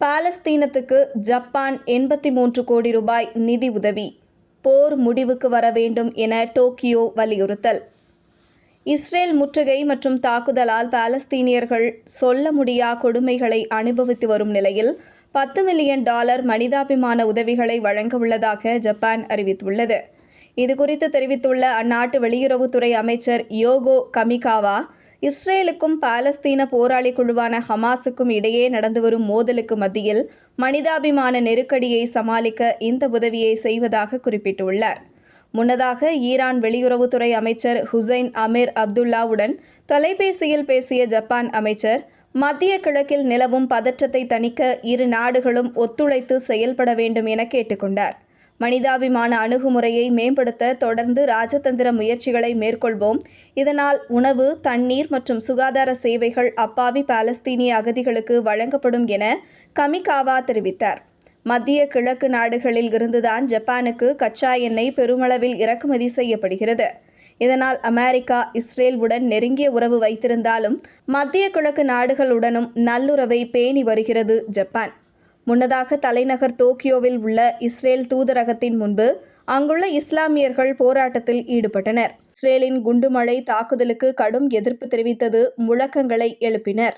பாலஸ்தீனத்துக்கு Japan எண்பத்தி மூன்று கோடி ரூபாய் நிதி உதவி. போர் முடிவுக்கு வர வேண்டும் என டோக்கியோ வலியுறுத்தல். இஸ்ரேல் முற்றுகை மற்றும் தாக்குதலால் பாலஸ்தீனியர்கள் சொல்ல முடியா கொடுமைகளை அனுபவித்து வரும் நிலையில் பத்து மில்லியன் டாலர் மனிதாபிமான உதவிகளை வழங்க உள்ளதாக ஜப்பான் அறிவித்துள்ளது. இதுகுறித்து தெரிவித்துள்ள அந்நாட்டு வெளியுறவுத்துறை அமைச்சர் யோகோ கமிகாவா இஸ்ரேலுக்கும் பாலஸ்தீன போராளி குழுவான ஹமாஸுக்கும் இடையே நடந்து வரும் மோதலுக்கு மத்தியில் மனிதாபிமான நெருக்கடியை சமாளிக்க இந்த உதவியை செய்வதாக குறிப்பிட்டுள்ளார். முன்னதாக ஈரான் வெளியுறவுத்துறை அமைச்சர் ஹுசைன் அமீர் அப்துல்லாவுடன் தொலைபேசியில் பேசிய ஜப்பான் அமைச்சர் மத்திய கிழக்கில் நிலவும் பதற்றத்தை தணிக்க இரு நாடுகளும் ஒத்துழைத்து செயல்பட வேண்டும் என கேட்டுக்கொண்டார். மனிதாபிமான அணுகுமுறையை மேம்படுத்த தொடர்ந்து ராஜதந்திர முயற்சிகளை மேற்கொள்வோம். இதனால் உணவு தண்ணீர் மற்றும் சுகாதார சேவைகள் அப்பாவி பாலஸ்தீனிய அகதிகளுக்கு வழங்கப்படும் என கமிகாவா தெரிவித்தார். மத்திய கிழக்கு நாடுகளில் இருந்துதான் ஜப்பானுக்கு கச்சா எண்ணெய் பெருமளவில் இறக்குமதி செய்யப்படுகிறது. இதனால் அமெரிக்கா இஸ்ரேல் உடன் நெருங்கிய உறவு வைத்திருந்தாலும் மத்திய கிழக்கு நாடுகளுடனும் நல்லுறவை பேணி வருகிறது ஜப்பான். முன்னதாக தலைநகர் டோக்கியோவில் உள்ள இஸ்ரேல் தூதரகத்தின் முன்பு அங்குள்ள இஸ்லாமியர்கள் போராட்டத்தில் ஈடுபட்டனர். இஸ்ரேலின் குண்டுமழை தாக்குதலுக்கு கடும் எதிர்ப்பு தெரிவித்தது முழக்கங்களை எழுப்பினர்.